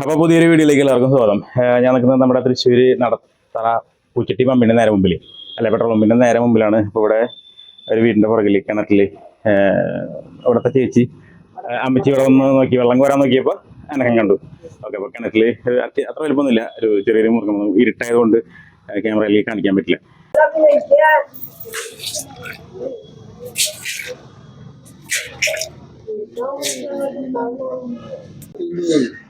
അപ്പോൾ പുതിയൊരു വീഡിയോയിലേക്ക് എല്ലാവർക്കും സ്വാഗതം. ഞാൻ നിൽക്കുന്നത് നമ്മുടെ തൃശ്ശൂർ നടത്തറ പൂച്ചട്ടി പമ്പിന്റെ നേരെ മുമ്പിൽ അല്ലെ പെട്രോൾ പമ്പിന്റെ നേരെ മുമ്പിലാണ്. ഇപ്പോൾ ഇവിടെ ഒരു വീടിന്റെ പുറകിൽ കിണറ്റിൽ ഇവിടുത്തെ ചേച്ചി അമ്മച്ചി ഇവിടെ വന്ന് നോക്കി വെള്ളം കോരാൻ നോക്കിയപ്പോൾ അനക്കം കണ്ടു. ഓക്കെ അപ്പോൾ കിണറ്റിൽ അത്ര വലുപ്പമൊന്നുമില്ല. ഒരു ചെറിയൊരു മുറുക്കം ഇരുട്ടായതുകൊണ്ട് ക്യാമറയിൽ കാണിക്കാൻ പറ്റില്ല. Thank ഉം.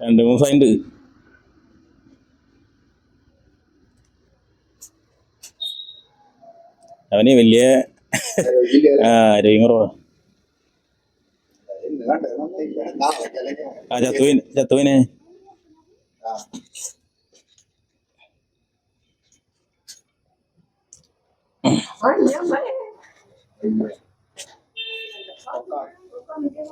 രണ്ട് മൂന്ന് സൈൻഡ് അവന് വലിയ. നാപ്പത്തിയല്ലേ? ആ ചത്തുവിന് ചത്തുവിന് ആ. ഇല്ല. ഒക്കെ.